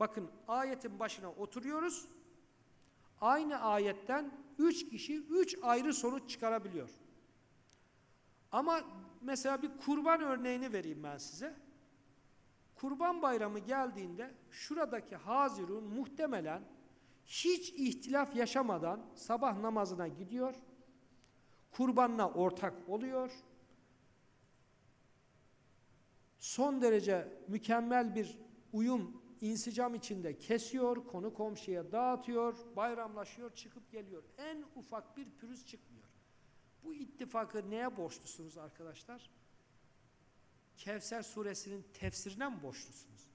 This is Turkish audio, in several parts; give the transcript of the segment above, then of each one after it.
Bakın ayetin başına oturuyoruz. Aynı ayetten üç kişi üç ayrı sonuç çıkarabiliyor. Ama mesela bir kurban örneğini vereyim ben size. Kurban bayramı geldiğinde şuradaki Hazirun muhtemelen hiç ihtilaf yaşamadan sabah namazına gidiyor. Kurbanla ortak oluyor. Son derece mükemmel bir uyum, insicam içinde kesiyor, konu komşuya dağıtıyor, bayramlaşıyor, çıkıp geliyor. En ufak bir pürüz çıkmıyor. Bu ittifakı neye borçlusunuz arkadaşlar? Kevser suresinin tefsirine mi borçlusunuz?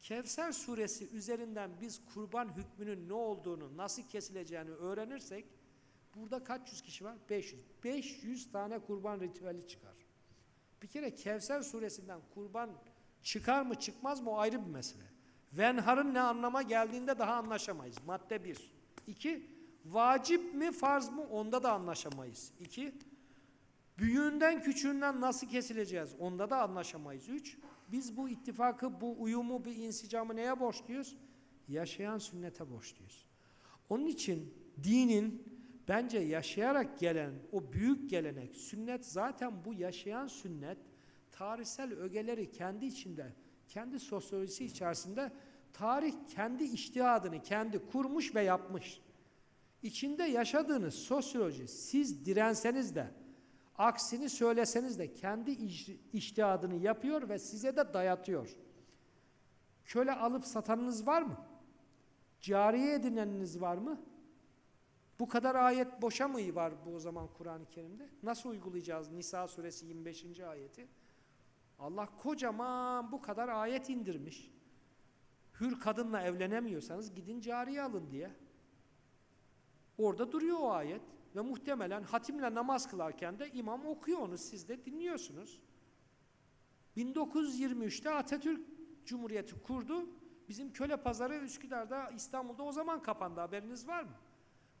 Kevser suresi üzerinden biz kurban hükmünün ne olduğunu, nasıl kesileceğini öğrenirsek, burada kaç yüz kişi var? 500. 500 tane kurban ritüeli çıkar. Bir kere Kevser suresinden kurban çıkar mı çıkmaz mı o ayrı bir mesele. Venhar'ın ne anlama geldiğinde daha anlaşamayız. Madde 1. 2. Vacip mi farz mı onda da anlaşamayız. 2. Büyüğünden küçüğünden nasıl kesileceğiz onda da anlaşamayız. 3. Biz bu ittifakı, bu uyumu, bu insicamı neye borçluyuz? Yaşayan sünnete borçluyuz. Onun için dinin bence yaşayarak gelen o büyük gelenek, sünnet zaten bu yaşayan sünnet tarihsel ögeleri kendi içinde, kendi sosyolojisi içerisinde tarih kendi iştihadını kendi kurmuş ve yapmış. İçinde yaşadığınız sosyoloji siz direnseniz de aksini söyleseniz de kendi iştihadını yapıyor ve size de dayatıyor. Köle alıp satanınız var mı? Cariye edineniniz var mı? Bu kadar ayet boşa mı var bu o zaman Kur'an-ı Kerim'de? Nasıl uygulayacağız Nisa suresi 25. ayeti? Allah kocaman bu kadar ayet indirmiş. Hür kadınla evlenemiyorsanız gidin cariye alın diye. Orada duruyor o ayet ve muhtemelen hatimle namaz kılarken de imam okuyor onu siz de dinliyorsunuz. 1923'te Atatürk Cumhuriyeti kurdu. Bizim köle pazarı Üsküdar'da İstanbul'da o zaman kapandı haberiniz var mı?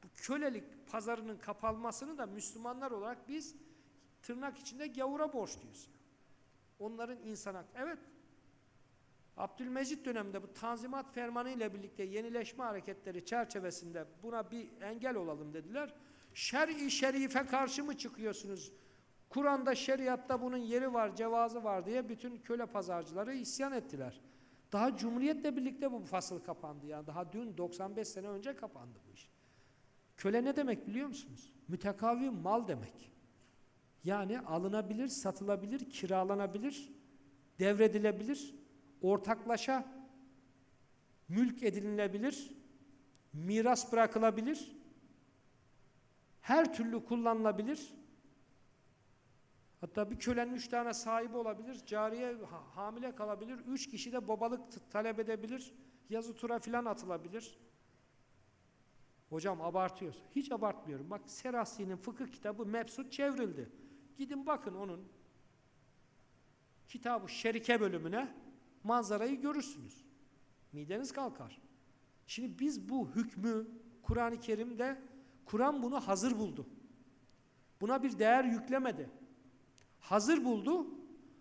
Bu kölelik pazarının kapanmasını da Müslümanlar olarak biz tırnak içinde gavura borçluyuz. Onların insana evet Abdülmecit döneminde bu Tanzimat Fermanı ile birlikte yenileşme hareketleri çerçevesinde buna bir engel olalım dediler. Şer-i şerife karşı mı çıkıyorsunuz? Kur'an'da şeriatta bunun yeri var, cevazı var diye bütün köle pazarcıları isyan ettiler. Daha Cumhuriyet'le birlikte bu fasıl kapandı. Yani daha dün 95 sene önce kapandı bu iş. Köle ne demek biliyor musunuz? Mütekavvi mal demek. Yani alınabilir, satılabilir, kiralanabilir, devredilebilir, ortaklaşa mülk edinilebilir, miras bırakılabilir, her türlü kullanılabilir. Hatta bir kölenin üç tane sahibi olabilir, cariye hamile kalabilir, üç kişi de babalık talep edebilir, yazı tura filan atılabilir. Hocam abartıyoruz. Hiç abartmıyorum. Bak Serasi'nin fıkıh kitabı Mebsut çevrildi. Gidin bakın onun kitabı şerike bölümüne manzarayı görürsünüz. Mideniz kalkar. Şimdi biz bu hükmü Kur'an-ı Kerim'de Kur'an bunu hazır buldu. Buna bir değer yüklemedi. Hazır buldu.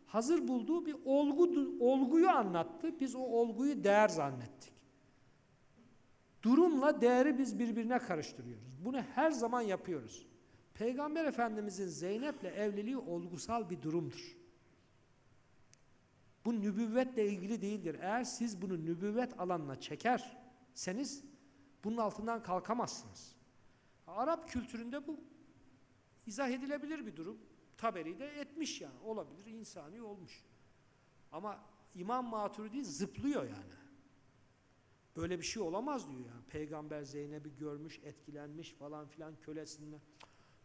Hazır bulduğu bir olgu, olguyu anlattı. Biz o olguyu değer zannettik. Durumla değeri biz birbirine karıştırıyoruz. Bunu her zaman yapıyoruz. Peygamber Efendimizin Zeynep'le evliliği olgusal bir durumdur. Bu nübüvvetle ilgili değildir. Eğer siz bunu nübüvvet alanına çekerseniz bunun altından kalkamazsınız. Arap kültüründe bu izah edilebilir bir durum. Taberi de etmiş yani. Olabilir, insani olmuş. Ama İmam Maturidi zıplıyor yani. Böyle bir şey olamaz diyor yani. Peygamber Zeynep'i görmüş, etkilenmiş falan filan kölesinden.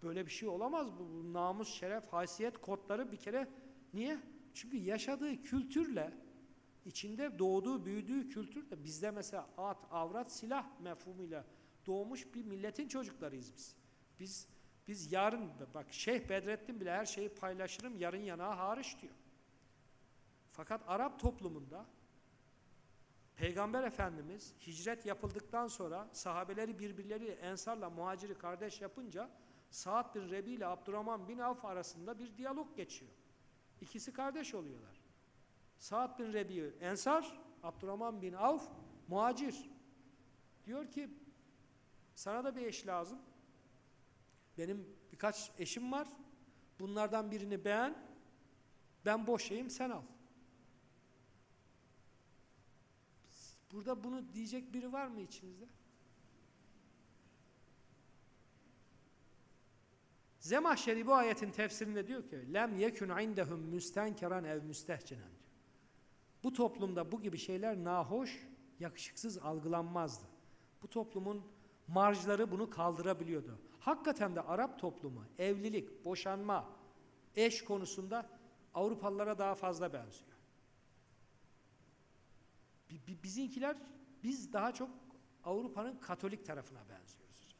Böyle bir şey olamaz. Bu, bu namus, şeref, haysiyet kodları bir kere niye? Çünkü yaşadığı kültürle, içinde doğduğu, büyüdüğü kültürle bizde mesela at, avrat, silah mefhumuyla doğmuş bir milletin çocuklarıyız biz. Biz biz yarın, bak Şeyh Bedrettin bile her şeyi paylaşırım, yarın yanağı hariç diyor. Fakat Arap toplumunda Peygamber Efendimiz hicret yapıldıktan sonra sahabeleri birbirleri ensarla muhaciri kardeş yapınca Sa'd bin Rebi ile Abdurrahman bin Avf arasında bir diyalog geçiyor. İkisi kardeş oluyorlar. Sa'd bin Rebi ensar, Abdurrahman bin Avf muhacir. Diyor ki sana da bir eş lazım. Benim birkaç eşim var. Bunlardan birini beğen. Ben boşayayım sen al. Burada bunu diyecek biri var mı içinizde? Zemahşeri bu ayetin tefsirinde diyor ki lem yekun indehum müstenkeran ev müstehcenen diyor. Bu toplumda bu gibi şeyler nahoş, yakışıksız algılanmazdı. Bu toplumun marjları bunu kaldırabiliyordu. Hakikaten de Arap toplumu evlilik, boşanma, eş konusunda Avrupalılara daha fazla benziyor. Bizinkiler biz daha çok Avrupa'nın Katolik tarafına benziyoruz.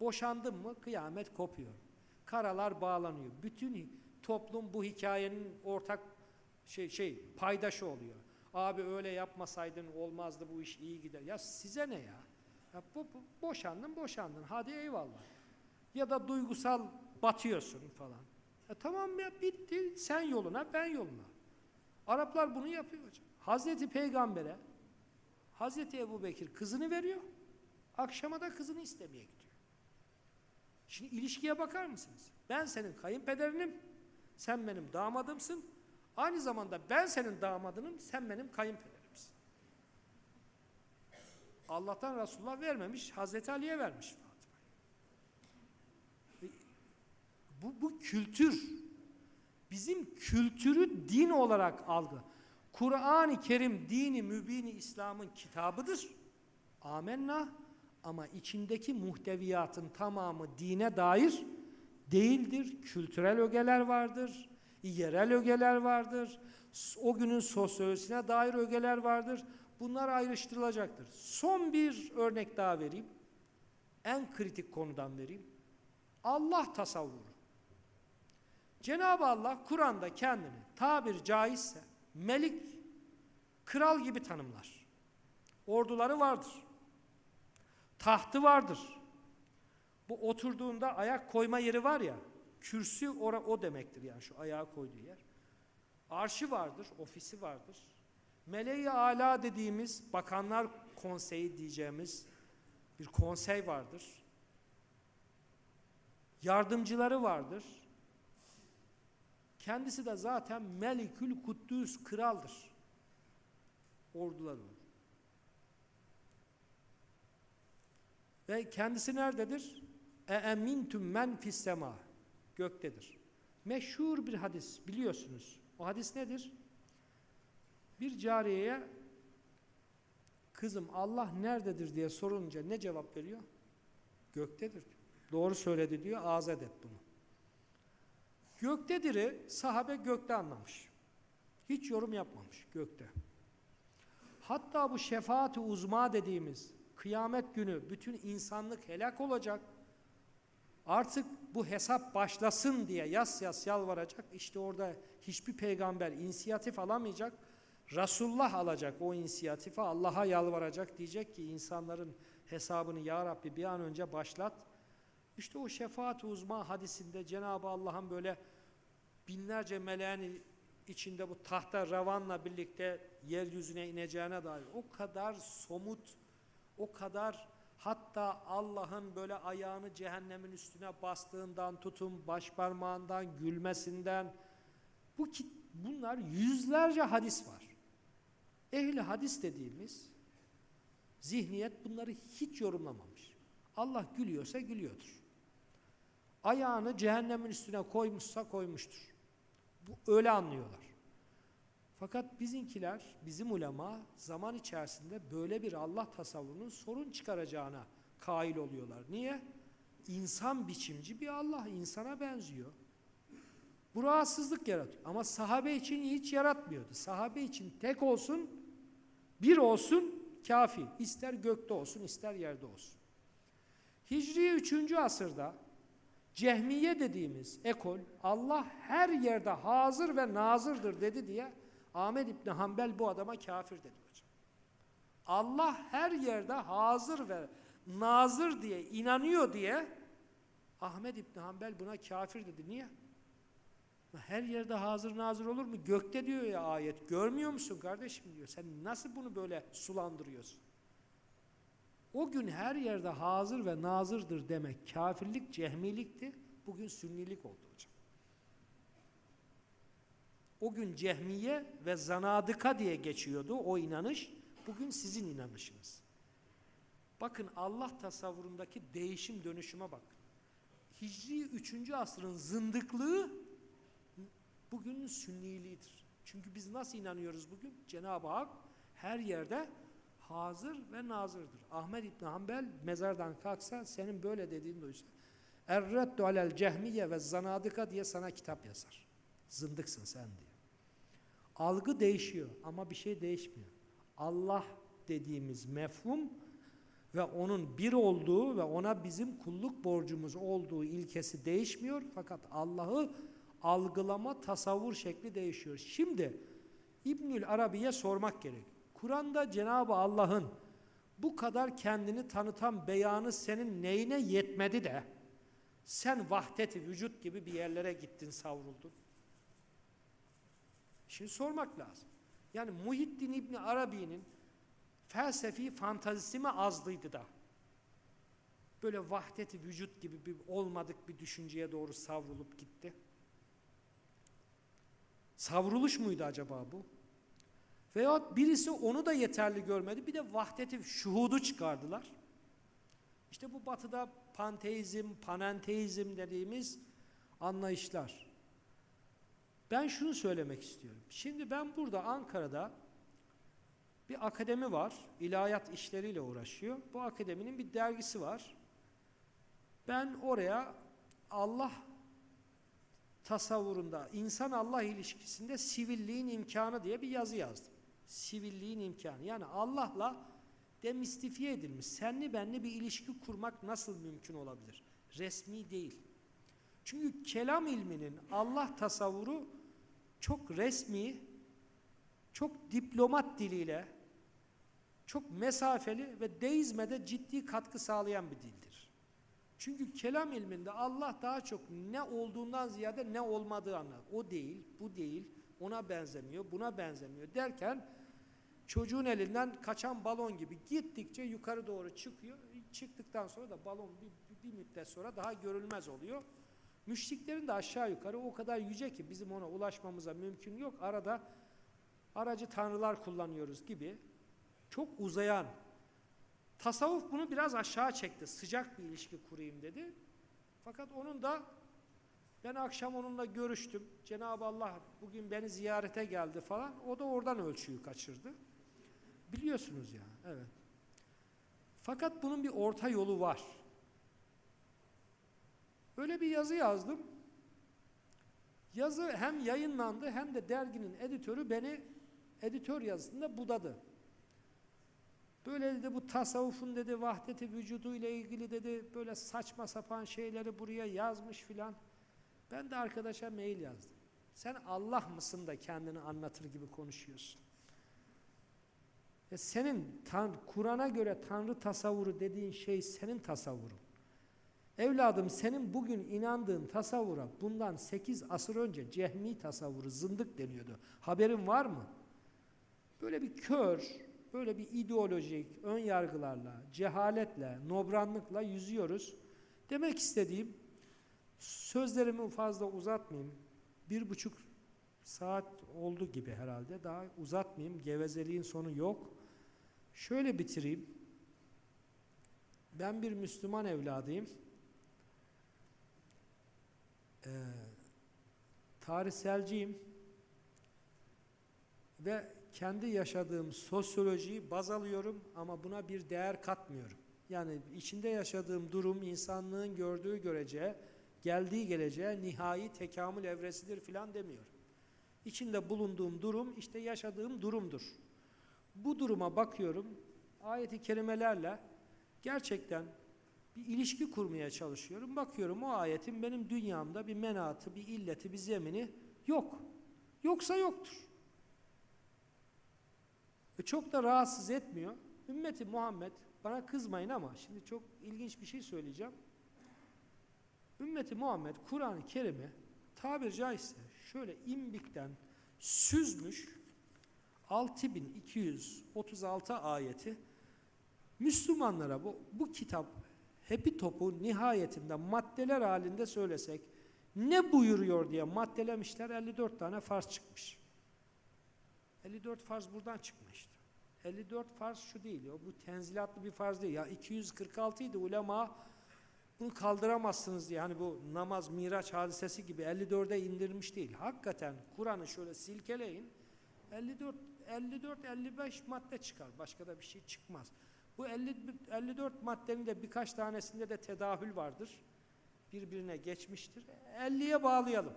Boşandın mı kıyamet kopuyor. Karalar bağlanıyor. Bütün toplum bu hikayenin ortak şey şey paydaşı oluyor. Abi öyle yapmasaydın olmazdı bu iş iyi gider. Ya size ne ya? ya bu, bu, boşandın boşandın hadi eyvallah. Ya da duygusal batıyorsun falan. Ya tamam ya bitti sen yoluna ben yoluna. Araplar bunu yapıyor hocam. Hazreti Peygamber'e Hazreti Ebu Bekir kızını veriyor. Akşama da kızını istemeye gidiyor. Şimdi ilişkiye bakar mısınız? Ben senin kayınpederinim, sen benim damadımsın. Aynı zamanda ben senin damadınım, sen benim kayınpederimsin. Allah'tan Resulullah vermemiş, Hazreti Ali'ye vermiş Fatıma'yı. Bu, bu kültür, bizim kültürü din olarak algı. Kur'an-ı Kerim dini mübini İslam'ın kitabıdır. Amenna ama içindeki muhteviyatın tamamı dine dair değildir. Kültürel ögeler vardır, yerel ögeler vardır, o günün sosyolojisine dair ögeler vardır. Bunlar ayrıştırılacaktır. Son bir örnek daha vereyim. En kritik konudan vereyim. Allah tasavvuru. Cenab-ı Allah Kur'an'da kendini tabir caizse melik, kral gibi tanımlar. Orduları vardır. Tahtı vardır. Bu oturduğunda ayak koyma yeri var ya, kürsü ora o demektir yani şu ayağı koyduğu yer. Arşı vardır, ofisi vardır. Meleği ala dediğimiz bakanlar konseyi diyeceğimiz bir konsey vardır. Yardımcıları vardır. Kendisi de zaten Melikül Kuddüs kraldır. Ordular Ve kendisi nerededir? E emintum men fis sema. Göktedir. Meşhur bir hadis biliyorsunuz. O hadis nedir? Bir cariyeye kızım Allah nerededir diye sorunca ne cevap veriyor? Göktedir. Doğru söyledi diyor. Azat et bunu. Göktedir'i sahabe gökte anlamış. Hiç yorum yapmamış gökte. Hatta bu şefaat-i uzma dediğimiz kıyamet günü bütün insanlık helak olacak. Artık bu hesap başlasın diye yas yas yalvaracak. İşte orada hiçbir peygamber inisiyatif alamayacak. Resulullah alacak o inisiyatifi Allah'a yalvaracak. Diyecek ki insanların hesabını ya Rabbi bir an önce başlat. İşte o şefaat uzma hadisinde Cenab-ı Allah'ın böyle binlerce meleğin içinde bu tahta ravanla birlikte yeryüzüne ineceğine dair o kadar somut, o kadar hatta Allah'ın böyle ayağını cehennemin üstüne bastığından tutun, baş parmağından gülmesinden bu bunlar yüzlerce hadis var. Ehli hadis dediğimiz zihniyet bunları hiç yorumlamamış. Allah gülüyorsa gülüyordur. Ayağını cehennemin üstüne koymuşsa koymuştur. Bu öyle anlıyorlar. Fakat bizinkiler, bizim ulema zaman içerisinde böyle bir Allah tasavvurunun sorun çıkaracağına kail oluyorlar. Niye? İnsan biçimci bir Allah, insana benziyor. Bu rahatsızlık yaratıyor. Ama sahabe için hiç yaratmıyordu. Sahabe için tek olsun, bir olsun kafi. İster gökte olsun, ister yerde olsun. Hicri 3. asırda Cehmiye dediğimiz ekol Allah her yerde hazır ve nazırdır dedi diye Ahmet İbni Hanbel bu adama kafir dedi hocam. Allah her yerde hazır ve nazır diye inanıyor diye Ahmet İbni Hanbel buna kafir dedi. Niye? Her yerde hazır nazır olur mu? Gökte diyor ya ayet. Görmüyor musun kardeşim diyor. Sen nasıl bunu böyle sulandırıyorsun? O gün her yerde hazır ve nazırdır demek kafirlik, cehmilikti. Bugün sünnilik oldu hocam. O gün cehmiye ve zanadıka diye geçiyordu o inanış. Bugün sizin inanışınız. Bakın Allah tasavvurundaki değişim dönüşüme bakın. Hicri 3. asrın zındıklığı bugünün sünniliğidir. Çünkü biz nasıl inanıyoruz bugün? Cenab-ı Hak her yerde hazır ve nazırdır. Ahmet İbni Hanbel mezardan kalksa senin böyle dediğini duysa Erreddu alel cehmiye ve zanadıka diye sana kitap yazar. Zındıksın sen diye. Algı değişiyor ama bir şey değişmiyor. Allah dediğimiz mefhum ve onun bir olduğu ve ona bizim kulluk borcumuz olduğu ilkesi değişmiyor. Fakat Allah'ı algılama, tasavvur şekli değişiyor. Şimdi İbnül Arabi'ye sormak gerek. Kur'an'da Cenab-ı Allah'ın bu kadar kendini tanıtan beyanı senin neyine yetmedi de sen vahdeti vücut gibi bir yerlere gittin savruldun. Şimdi sormak lazım. Yani Muhittin İbni Arabi'nin felsefi fantazisi mi azlıydı da böyle vahdeti vücut gibi bir olmadık bir düşünceye doğru savrulup gitti? Savruluş muydu acaba bu? Veyahut birisi onu da yeterli görmedi. Bir de vahdeti şuhudu çıkardılar. İşte bu batıda panteizm, panenteizm dediğimiz anlayışlar. Ben şunu söylemek istiyorum. Şimdi ben burada Ankara'da bir akademi var. İlahiyat işleriyle uğraşıyor. Bu akademinin bir dergisi var. Ben oraya Allah tasavvurunda, insan Allah ilişkisinde sivilliğin imkanı diye bir yazı yazdım. Sivilliğin imkanı. Yani Allah'la demistifiye edilmiş, senli benli bir ilişki kurmak nasıl mümkün olabilir? Resmi değil. Çünkü kelam ilminin Allah tasavvuru çok resmi, çok diplomat diliyle, çok mesafeli ve deizme de ciddi katkı sağlayan bir dildir. Çünkü kelam ilminde Allah daha çok ne olduğundan ziyade ne olmadığı anlar. O değil, bu değil, ona benzemiyor, buna benzemiyor derken çocuğun elinden kaçan balon gibi gittikçe yukarı doğru çıkıyor. Çıktıktan sonra da balon bir, bir müddet sonra daha görülmez oluyor. Müşriklerin de aşağı yukarı o kadar yüce ki bizim ona ulaşmamıza mümkün yok. Arada aracı tanrılar kullanıyoruz gibi çok uzayan tasavvuf bunu biraz aşağı çekti. Sıcak bir ilişki kurayım dedi. Fakat onun da ben akşam onunla görüştüm. Cenab-ı Allah bugün beni ziyarete geldi falan. O da oradan ölçüyü kaçırdı. Biliyorsunuz ya. Evet. Fakat bunun bir orta yolu var. Öyle bir yazı yazdım. Yazı hem yayınlandı hem de derginin editörü beni editör yazısında budadı. Böyle dedi bu tasavvufun dedi vahdeti vücudu ile ilgili dedi böyle saçma sapan şeyleri buraya yazmış filan. Ben de arkadaşa mail yazdım. Sen Allah mısın da kendini anlatır gibi konuşuyorsun. E senin Kur'an'a göre Tanrı tasavvuru dediğin şey senin tasavvurun. Evladım senin bugün inandığın tasavvura bundan 8 asır önce cehmi tasavvuru zındık deniyordu. Haberin var mı? Böyle bir kör, böyle bir ideolojik ön yargılarla, cehaletle, nobranlıkla yüzüyoruz. Demek istediğim sözlerimi fazla uzatmayayım. Bir buçuk saat oldu gibi herhalde. Daha uzatmayayım. Gevezeliğin sonu yok. Şöyle bitireyim. Ben bir Müslüman evladıyım. Ee, tarihselciyim. Ve kendi yaşadığım sosyolojiyi baz alıyorum ama buna bir değer katmıyorum. Yani içinde yaşadığım durum insanlığın gördüğü görece, geldiği geleceğe nihai tekamül evresidir filan demiyorum. İçinde bulunduğum durum işte yaşadığım durumdur. Bu duruma bakıyorum, ayeti kerimelerle gerçekten bir ilişki kurmaya çalışıyorum. Bakıyorum o ayetin benim dünyamda bir menatı, bir illeti, bir zemini yok. Yoksa yoktur. Ve çok da rahatsız etmiyor. Ümmeti Muhammed, bana kızmayın ama şimdi çok ilginç bir şey söyleyeceğim. Ümmeti Muhammed Kur'an-ı Kerim'i tabir caizse şöyle imbikten süzmüş 6236 ayeti Müslümanlara bu, bu kitap hepi topu nihayetinde maddeler halinde söylesek ne buyuruyor diye maddelemişler 54 tane farz çıkmış. 54 farz buradan çıkmıştı. 54 farz şu değil ya bu tenzilatlı bir farz değil ya 246 idi ulema bunu kaldıramazsınız diye hani bu namaz miraç hadisesi gibi 54'e indirmiş değil. Hakikaten Kur'an'ı şöyle silkeleyin 54 54 55 madde çıkar. Başka da bir şey çıkmaz. Bu 50, 54 maddenin de birkaç tanesinde de tedahül vardır. Birbirine geçmiştir. 50'ye bağlayalım.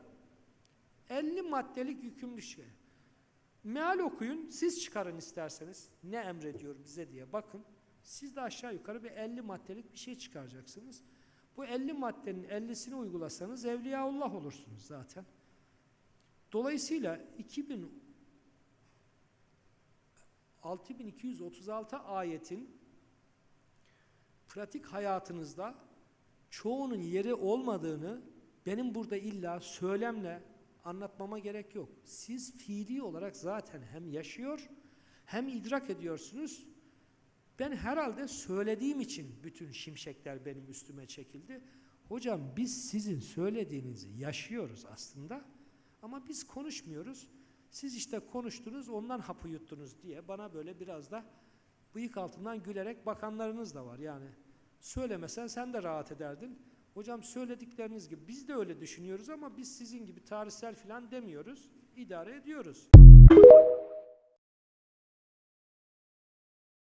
50 maddelik yükümlü şey. Meal okuyun, siz çıkarın isterseniz. Ne emrediyor bize diye bakın. Siz de aşağı yukarı bir 50 maddelik bir şey çıkaracaksınız. Bu 50 maddenin 50'sini uygulasanız Evliyaullah olursunuz zaten. Dolayısıyla 2000 6236 ayetin pratik hayatınızda çoğunun yeri olmadığını benim burada illa söylemle anlatmama gerek yok. Siz fiili olarak zaten hem yaşıyor hem idrak ediyorsunuz. Ben herhalde söylediğim için bütün şimşekler benim üstüme çekildi. Hocam biz sizin söylediğinizi yaşıyoruz aslında ama biz konuşmuyoruz. Siz işte konuştunuz ondan hapı yuttunuz diye bana böyle biraz da bıyık altından gülerek bakanlarınız da var. Yani söylemesen sen de rahat ederdin. Hocam söyledikleriniz gibi biz de öyle düşünüyoruz ama biz sizin gibi tarihsel falan demiyoruz. İdare ediyoruz.